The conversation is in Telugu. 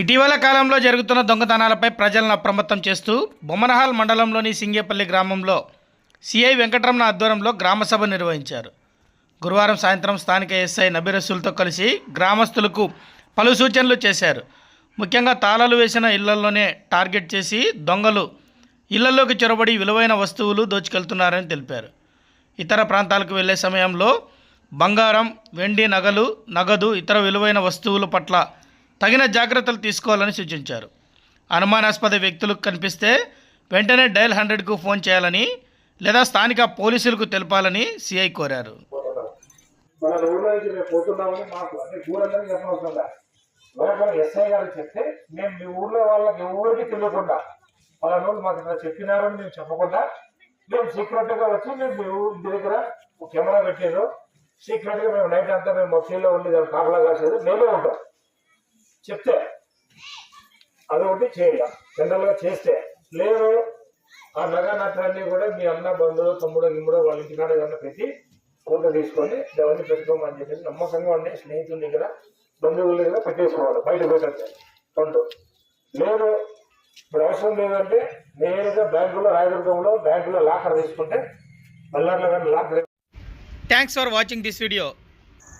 ఇటీవల కాలంలో జరుగుతున్న దొంగతనాలపై ప్రజలను అప్రమత్తం చేస్తూ బొమ్మనహాల్ మండలంలోని సింగేపల్లి గ్రామంలో సిఐ వెంకటరమణ ఆధ్వర్యంలో గ్రామసభ నిర్వహించారు. గురువారం సాయంత్రం స్థానిక ఎస్ఐ నబీరసులతో కలిసి గ్రామస్తులకు పలు సూచనలు చేశారు. ముఖ్యంగా తాళాలు వేసిన ఇళ్ళలోనే టార్గెట్ చేసి దొంగలు ఇళ్ళలోకి చొరబడి విలువైన వస్తువులు దోచుకెళ్తున్నారని తెలిపారు. ఇతర ప్రాంతాలకు వెళ్ళే సమయంలో బంగారం వెండి నగలు నగదు ఇతర విలువైన వస్తువుల పట్ల తగిన జాగ్రత్తలు తీసుకోవాలని సూచించారు. అనుమానాస్పద వ్యక్తులు కనిపిస్తే వెంటనే డయల్ హండ్రెడ్కు ఫోన్ చేయాలని లేదా స్థానిక పోలీసులకు తెలపాలని సిఐ కోరారు. మన ఊళ్ళో నుంచి మేము పోతున్నామని మాకు అంటే ఊరందరూ చెప్పవస్తుందా లోకల్ ఎస్ఐ గారు చెప్తే మేము మీ ఊర్లో వాళ్ళకి ఎవరికి తెలియకుండా వాళ్ళ రోజు మాకు ఇట్లా చెప్పినారని మేము చెప్పకుండా మేము సీక్రెట్గా వచ్చి మేము మీ ఊరు దగ్గర కెమెరా పెట్టారు. సీక్రెట్గా మేము నైట్ అంతా మేము ఫీల్డ్లో ఉండి దాన్ని కాపలా కాసేది మేమే ఉంటాం. చెప్తే అదొకటి చేయాలి జనరల్గా చేస్తే లేదు ఆ నగ నట్లన్నీ కూడా మీ అన్న బంధువులు తమ్ముడు నిమ్ముడు వాళ్ళ ఇంటికాడ ఏదన్నా పెట్టి ఫోటో తీసుకొని ఎవరిని పెట్టుకోమని చెప్పేసి నమ్మకంగా ఉండే స్నేహితుల దగ్గర బంధువుల దగ్గర పెట్టేసుకోవాలి బయట పెట్టండి. ఫండ్ లేదు ఇప్పుడు అవసరం లేదంటే నేరుగా బ్యాంకులో రాయదుర్గంలో బ్యాంకులో లాకర్ తీసుకుంటే బల్లార్లో కానీ locker thanks for watching this video